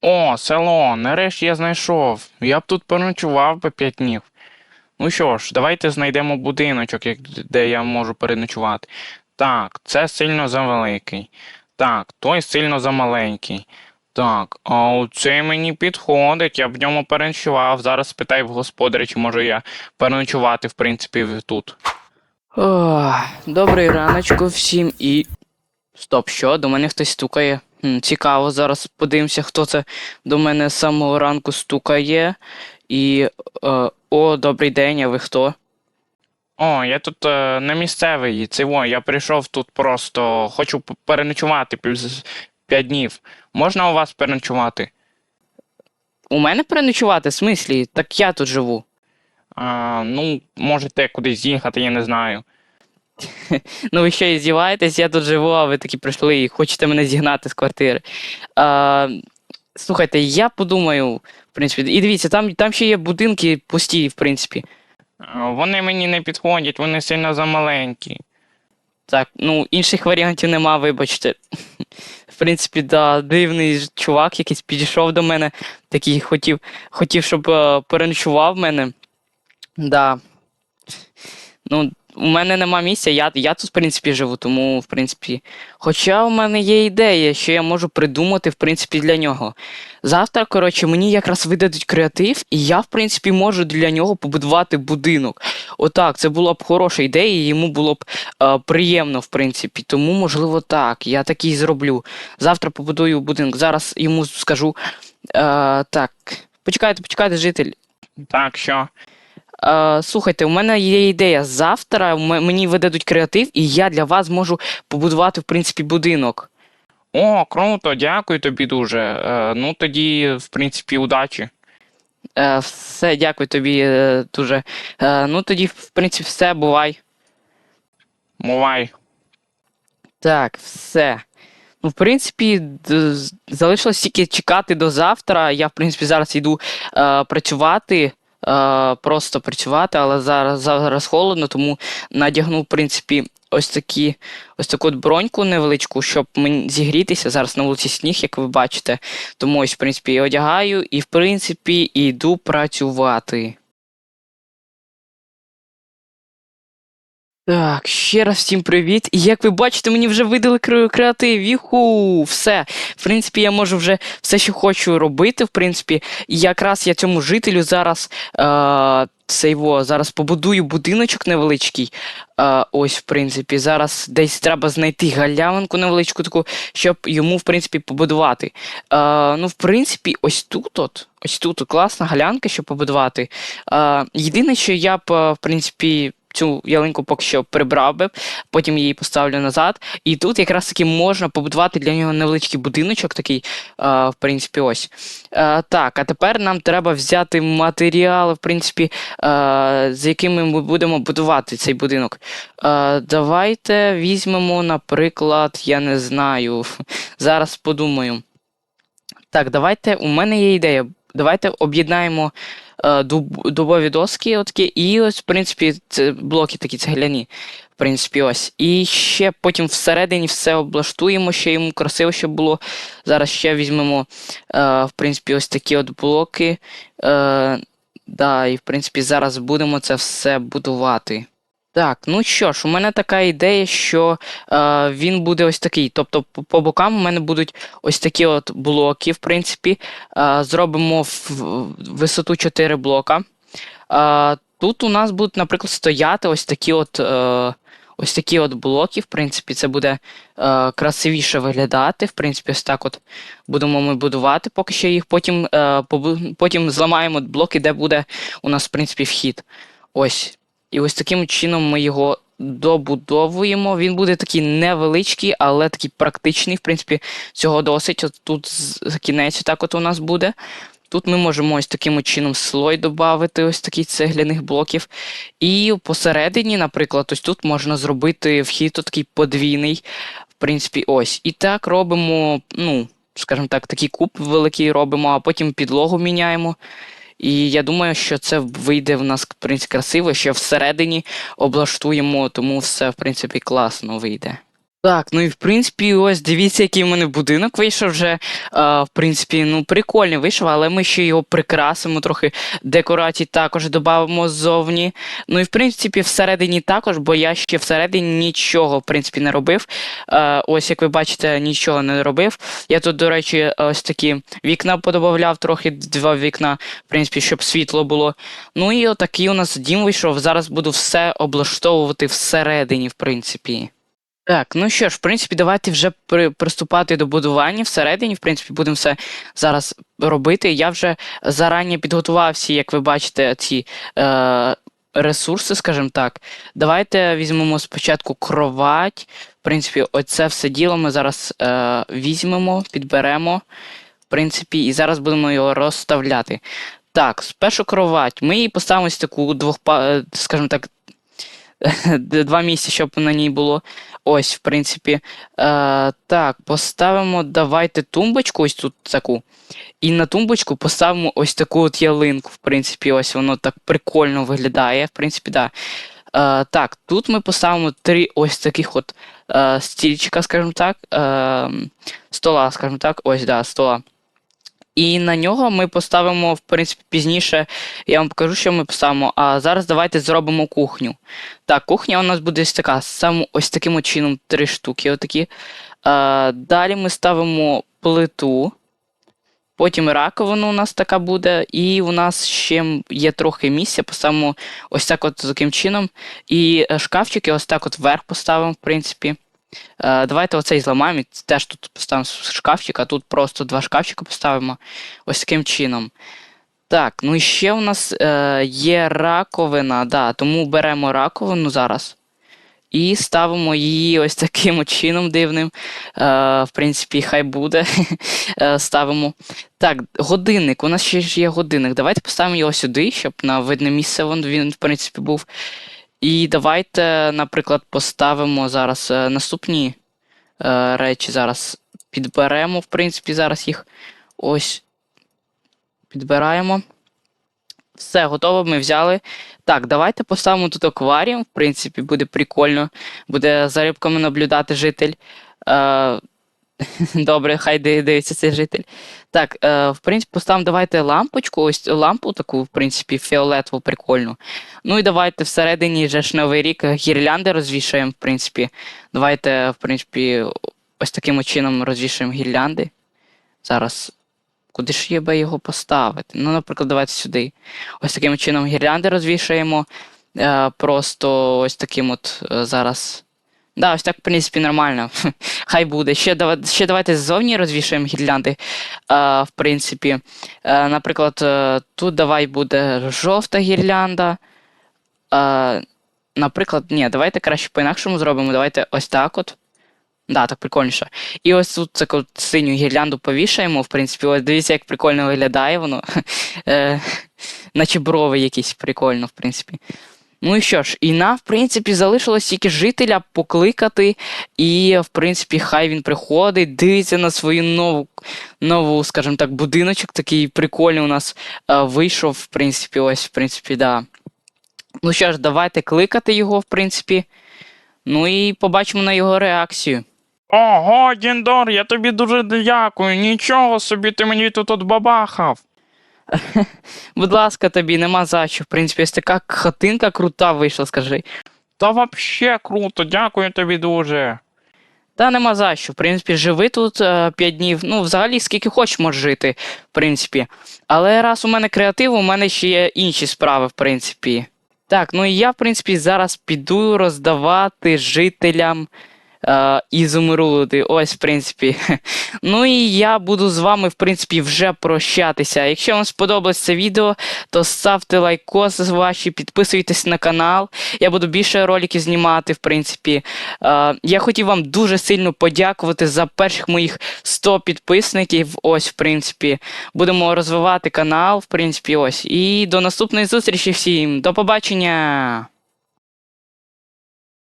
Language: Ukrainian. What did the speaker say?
О, село, нарешті я знайшов. Я б тут переночував би п'ять днів. Ну що ж, давайте знайдемо будиночок, де я можу переночувати. Так, це сильно завеликий. Так, той сильно замаленький. Так, а цей мені підходить, я б в ньому переночував. Зараз спитай в господаря, чи можу я переночувати, в принципі, тут. Ох, добрий раночку всім і. Стоп, що? До мене хтось стукає. Цікаво, зараз подивимося, хто це до мене з самого ранку стукає. І. Е, о, добрий день, а ви хто? О, я тут е, не місцевий, це во, я прийшов тут просто, хочу переночувати плюс 5 днів. Можна у вас переночувати? У мене переночувати? В смислі? Так я тут живу. А, ну, можете кудись їхати, я не знаю. Ну ви що, здіваєтесь, я тут живу, а ви такі прийшли і хочете мене зігнати з квартири. А, слухайте, я подумаю, в принципі, і дивіться, там, там ще є будинки пусті, в принципі. Вони мені не підходять, вони сильно замаленькі. Так, ну інших варіантів нема, вибачте. В принципі, да, дивний чувак якийсь підійшов до мене, такий хотів, хотів, щоб е, переночував мене. Да. Ну, у мене нема місця, я, я тут, в принципі, живу, тому, в принципі. Хоча у мене є ідея, що я можу придумати, в принципі, для нього. Завтра, коротше, мені якраз видадуть креатив, і я, в принципі, можу для нього побудувати будинок. Отак, це була б хороша ідея, і йому було б е, приємно, в принципі. Тому, можливо, так. Я так і зроблю. Завтра побудую будинок. Зараз йому скажу. Е, так, почекайте, почекайте, житель. Так, що? Е, слухайте, у мене є ідея. Завтра мені видадуть креатив, і я для вас можу побудувати, в принципі, будинок. О, круто, дякую тобі дуже. Е, ну тоді, в принципі, удачі. Е, все, дякую тобі дуже. Ну тоді, в принципі, все, бувай. Бувай. Так, все. Ну, в принципі, залишилось тільки чекати до завтра. Я, в принципі, зараз йду е, працювати. Е, просто працювати, але зараз, зараз холодно, тому надягну, в принципі, ось такі, ось таку броньку невеличку, щоб мені зігрітися. Зараз на вулиці сніг, як ви бачите. Тому ось, в принципі, і одягаю і, в принципі, йду працювати. Так, ще раз всім привіт. І як ви бачите, мені вже видали кре- креатив. Юху, все. В принципі, я можу вже все, що хочу робити. В принципі, якраз я цьому жителю зараз е, це його, зараз побудую будиночок невеличкий. Е, ось, в принципі, зараз десь треба знайти галявинку невеличку таку, щоб йому, в принципі, побудувати. Е, ну, в принципі, ось тут от. Ось тут класна галянка, щоб побудувати. Е, єдине, що я б, е, в принципі, цю ялинку поки що прибрав би, потім її поставлю назад. І тут якраз таки можна побудувати для нього невеличкий будиночок, такий, е, в принципі, ось. Е, так, а тепер нам треба взяти матеріали, в принципі, е, з якими ми будемо будувати цей будинок. Е, давайте візьмемо, наприклад, я не знаю. Зараз подумаю. Так, давайте. У мене є ідея. Давайте об'єднаємо дубові доски, отакі, і ось, в принципі, блоки такі цегляні. В принципі, ось. І ще потім всередині все облаштуємо, ще йому красиво, щоб було. Зараз ще візьмемо, е, в принципі, ось такі от блоки. Е, да, і в принципі, зараз будемо це все будувати. Так, ну що ж, у мене така ідея, що е, він буде ось такий. Тобто, по, по бокам у мене будуть ось такі от блоки, в принципі. Е, зробимо в, в висоту 4 блока. Е, тут у нас будуть, наприклад, стояти ось такі от. Е, Ось такі от блоки, в принципі, це буде е, красивіше виглядати. В принципі, ось так от будемо ми будувати, поки що їх. Потім, е, потім зламаємо блоки, де буде у нас, в принципі, вхід. Ось. І ось таким чином ми його добудовуємо. Він буде такий невеличкий, але такий практичний. В принципі, цього досить. От тут кінець так от у нас буде. Тут ми можемо ось таким чином слой додати, ось таких цегляних блоків. І посередині, наприклад, ось тут можна зробити вхід такий подвійний. В принципі, ось. І так робимо, ну, скажімо так, такий куб великий робимо, а потім підлогу міняємо. І я думаю, що це вийде в нас в принципі, красиво, що всередині облаштуємо, тому все, в принципі, класно вийде. Так, ну і в принципі, ось дивіться, який в мене будинок вийшов вже. Е, в принципі, ну прикольний вийшов, але ми ще його прикрасимо, трохи декорацій також додамо ззовні. Ну і в принципі, всередині також, бо я ще всередині нічого в принципі не робив. Е, ось як ви бачите, нічого не робив. Я тут, до речі, ось такі вікна подобавляв, трохи два вікна, в принципі, щоб світло було. Ну і отакий у нас дім вийшов. Зараз буду все облаштовувати всередині, в принципі. Так, ну що ж, в принципі, давайте вже при, приступати до будування всередині. В принципі, будемо все зараз робити. Я вже зарані підготував всі, як ви бачите, ці е, ресурси, скажімо так. Давайте візьмемо спочатку кровать. В принципі, оце все діло ми зараз е, візьмемо, підберемо. В принципі, і зараз будемо його розставляти. Так, спершу кровать. Ми її поставимо ось таку двохпа, скажімо так, два місця, щоб на ній було. Ось, в принципі. Е, так, поставимо, давайте тумбочку ось тут таку. І на тумбочку поставимо ось таку от ялинку. В принципі, ось воно так прикольно виглядає. В принципі, да. Е, так, тут ми поставимо три ось таких от е, стільчика, скажімо так. Е, стола, скажімо так, ось, да, стола. І на нього ми поставимо, в принципі, пізніше. Я вам покажу, що ми поставимо. А зараз давайте зробимо кухню. Так, кухня у нас буде ось така, саме ось таким чином три штуки. Отакі. А, далі ми ставимо плиту. Потім раковину у нас така буде, і у нас ще є трохи місця, поставимо ось так от таким чином. І шкафчики ось так от вверх поставимо, в принципі. Е, давайте оцей зламаємо, теж тут поставимо шкафчик, а тут просто два шкафчика поставимо ось таким чином. Так, ну і ще у нас е, є раковина, да, тому беремо раковину зараз. І ставимо її ось таким чином дивним. Е, в принципі, хай буде. Е, ставимо. Так, годинник. У нас ще ж є годинник. Давайте поставимо його сюди, щоб на видне місце він, в принципі, був. І давайте, наприклад, поставимо зараз е, наступні е, речі. Зараз підберемо, в принципі, зараз їх ось підбираємо. Все, готово, ми взяли. Так, давайте поставимо тут акваріум. В принципі, буде прикольно. Буде за рибками наблюдати житель. Е, Добре, хай дивиться цей житель. Так, е, в принципі, поставимо давайте лампочку, ось лампу таку, в принципі, фіолетову, прикольну. Ну і давайте всередині вже ж новий рік гірлянди розвішаємо, в принципі. Давайте, в принципі, ось таким чином розвішаємо гірлянди. Зараз. Куди ж є би його поставити? Ну, наприклад, давайте сюди. Ось таким чином гірлянди розвішаємо. Е, просто ось таким от е, зараз. Да, ось так, в принципі, нормально. Хай буде. Ще, дава- ще давайте ззовні розвішаємо гірлянди. Е, в принципі, е, наприклад, е, тут давай буде жовта гірлянда. Е, наприклад, ні, давайте краще по-інакшому зробимо. Давайте ось так от. Да, так прикольніше. І ось тут таку синю гірлянду повішаємо. В принципі, ось дивіться, як прикольно виглядає воно. Наче брови якісь прикольно, в принципі. Ну і що ж, і нам, в принципі, залишилось тільки жителя покликати, і, в принципі, хай він приходить, дивиться на свою нову, нову, скажімо так, будиночок, такий прикольний у нас е, вийшов, в принципі, ось, в принципі, да. Ну що ж, давайте кликати його, в принципі. Ну і побачимо на його реакцію. Ого, Діндор, я тобі дуже дякую. Нічого собі ти мені тут от бабахав. Будь ласка, тобі нема за що. В принципі, ось така хатинка крута вийшла, скажи. Та вообще круто, дякую тобі дуже. Та нема за що. В принципі, живи тут е, 5 днів. Ну, взагалі, скільки хочеш можеш жити, в принципі. Але раз у мене креатив, у мене ще є інші справи, в принципі. Так, ну і я, в принципі, зараз піду роздавати жителям е, ізумруди. Ось, в принципі. Ну і я буду з вами, в принципі, вже прощатися. Якщо вам сподобалось це відео, то ставте лайкос ваші, підписуйтесь на канал. Я буду більше роликів знімати, в принципі. Е, я хотів вам дуже сильно подякувати за перших моїх 100 підписників. Ось, в принципі, будемо розвивати канал, в принципі, ось. І до наступної зустрічі всім. До побачення!